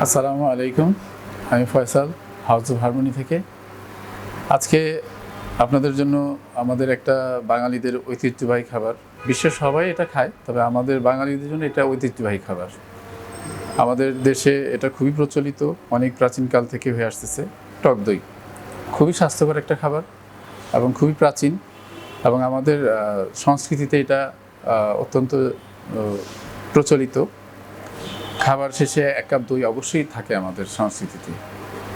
আসসালামু আলাইকুম। আমি ফয়সাল হাউস অফ হারমোনি থেকে। আজকে আপনাদের জন্য আমাদের একটা বাঙালিদের ঐতিহ্যবাহী খাবার। বিশ্বের সবাই এটা খায়, তবে আমাদের বাঙালিদের জন্য এটা ঐতিহ্যবাহী খাবার। আমাদের দেশে এটা খুবই প্রচলিত, অনেক প্রাচীনকাল থেকে হয়ে আসতেছে। টক দই। খুবই স্বাস্থ্যকর একটা খাবার এবং খুবই প্রাচীন এবং আমাদের সংস্কৃতিতে এটা অত্যন্ত প্রচলিত। খাবার শেষে এক কাপ দই অবশ্যই থাকে আমাদের সংস্কৃতিতে।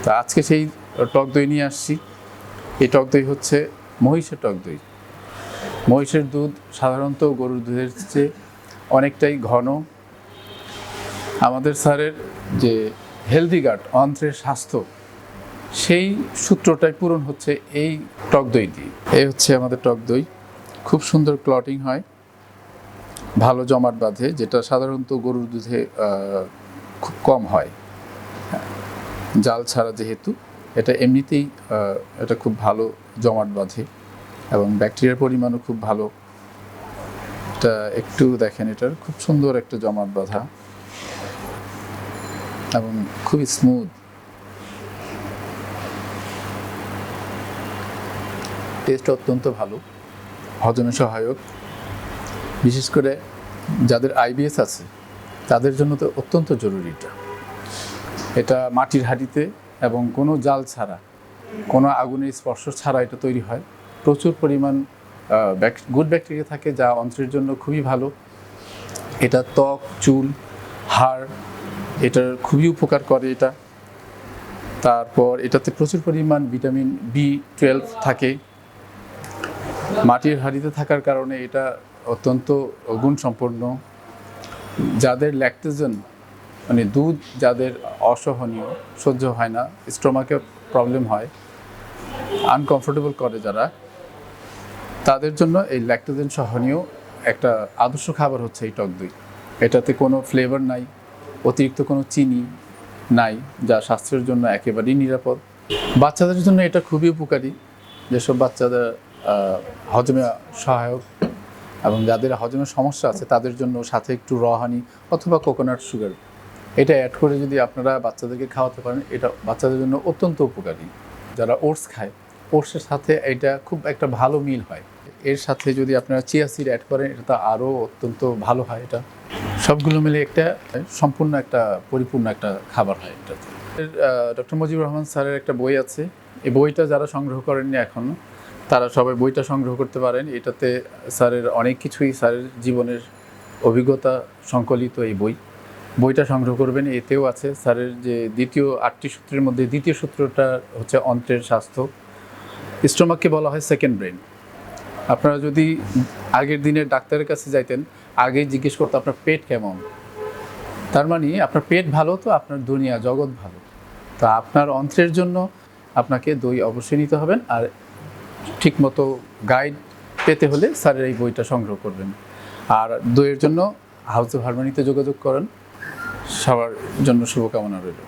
তা আজকে সেই টক দই নিয়ে আসছি। এই টক দই হচ্ছে মহিষের টক দই। মহিষের দুধ সাধারণত গরুর দুধের চেয়ে অনেকটাই ঘন। আমাদের স্যারের যে হেলদি গার্ড অন্ত্রের স্বাস্থ্য, সেই সূত্রটাই পূরণ হচ্ছে এই টক দই দিয়ে। এই হচ্ছে আমাদের টক দই। খুব সুন্দর ক্লটিং হয়। ভালো জমাট বাঁধে, যেটা সাধারণত গরুর দুধে খুব কম হয়। জাল ছাড়া যেহেতু, এটা এমনিতেই এটা খুব ভালো জমাট বাঁধে এবং ব্যাকটেরিয়ার পরিমাণও খুব ভালো। এটা একটু দেখেন, এটার খুব সুন্দর একটা জমাট বাঁধা এবং খুবই স্মুথ টেস্ট অত্যন্ত ভালো, হজমে সহায়ক। বিশেষ করে যাদের আইবিএস আছে, তাদের জন্য তো অত্যন্ত জরুরি এটা। এটা মাটির হাঁড়িতে এবং কোনো জাল ছাড়া, কোনো আগুনের স্পর্শ ছাড়া এটা তৈরি হয়। প্রচুর পরিমাণ গুড ব্যাকটেরিয়া থাকে যা অন্ত্রের জন্য খুবই ভালো। এটা ত্বক, চুল, হাড়, এটার খুবই উপকার করে এটা। তারপর এটাতে প্রচুর পরিমাণ ভিটামিন বি টুয়েলভ থাকে। মাটির হাঁড়িতে থাকার কারণে এটা অত্যন্ত গুণসম্পন্ন যাদের ল্যাকটোজেন মানে দুধ যাদের অসহনীয়, সহ্য হয় না স্টোমাকে প্রবলেম হয় আনকমফোর্টেবল করে যারা, তাদের জন্য এই ল্যাকটোজেন সহনীয় একটা আদর্শ খাবার হচ্ছে এই টক দই। এটাতে কোনো ফ্লেভার নাই, অতিরিক্ত কোনো চিনি নাই, যা স্বাস্থ্যের জন্য একেবারেই নিরাপদ। বাচ্চাদের জন্য এটা খুবই উপকারী। যেসব বাচ্চাদের হজমে সহায়ক এবং যাদের হজমের সমস্যা আছে, তাদের জন্য সাথে একটু রহানি অথবা কোকোনাট সুগার এটা অ্যাড করে যদি আপনারা বাচ্চাদেরকে খাওয়াতে পারেন, এটা বাচ্চাদের জন্য অত্যন্ত উপকারী। যারা ওটস খায়, ওটসের সাথে এটা খুব একটা ভালো মিল হয়। এর সাথে যদি আপনারা চিয়া সিড অ্যাড করেন, এটা তো আরও অত্যন্ত ভালো হয় এটা। সবগুলো মিলে একটা সম্পূর্ণ একটা পরিপূর্ণ একটা খাবার হয় এটাতে। ডক্টর মুজিবুর রহমান স্যারের একটা বই আছে। এই বইটা যারা সংগ্রহ করেননি এখনও তারা সবাই বইটা সংগ্রহ করতে পারেন। এটাতে স্যারের অনেক কিছুই, স্যারের জীবনের অভিজ্ঞতা সংকলিত এই বই। বইটা সংগ্রহ করবেন, এতেও আছে স্যারের যে দ্বিতীয়, আটটি সূত্রের মধ্যে দ্বিতীয় সূত্রটা হচ্ছে অন্ত্রের স্বাস্থ্য। স্টোমাককে বলা হয় সেকেন্ড ব্রেন। আপনারা যদি আগের দিনের ডাক্তারের কাছে যাইতেন আগে জিজ্ঞেস করতো আপনার পেট কেমন? তার মানে আপনার পেট ভালো তো আপনার দুনিয়া জগৎ ভালো। তা আপনার অন্ত্রের জন্য আপনাকে দই অবশ্যই নিতে হবেন আর ঠিকমতো গাইড পেতে হলে স্যারের এই বইটা সংগ্রহ করবেন। আর দইয়ের জন্য হাউস অফ হারমোনিতে যোগাযোগ করেন। সবার জন্য শুভকামনা রইল।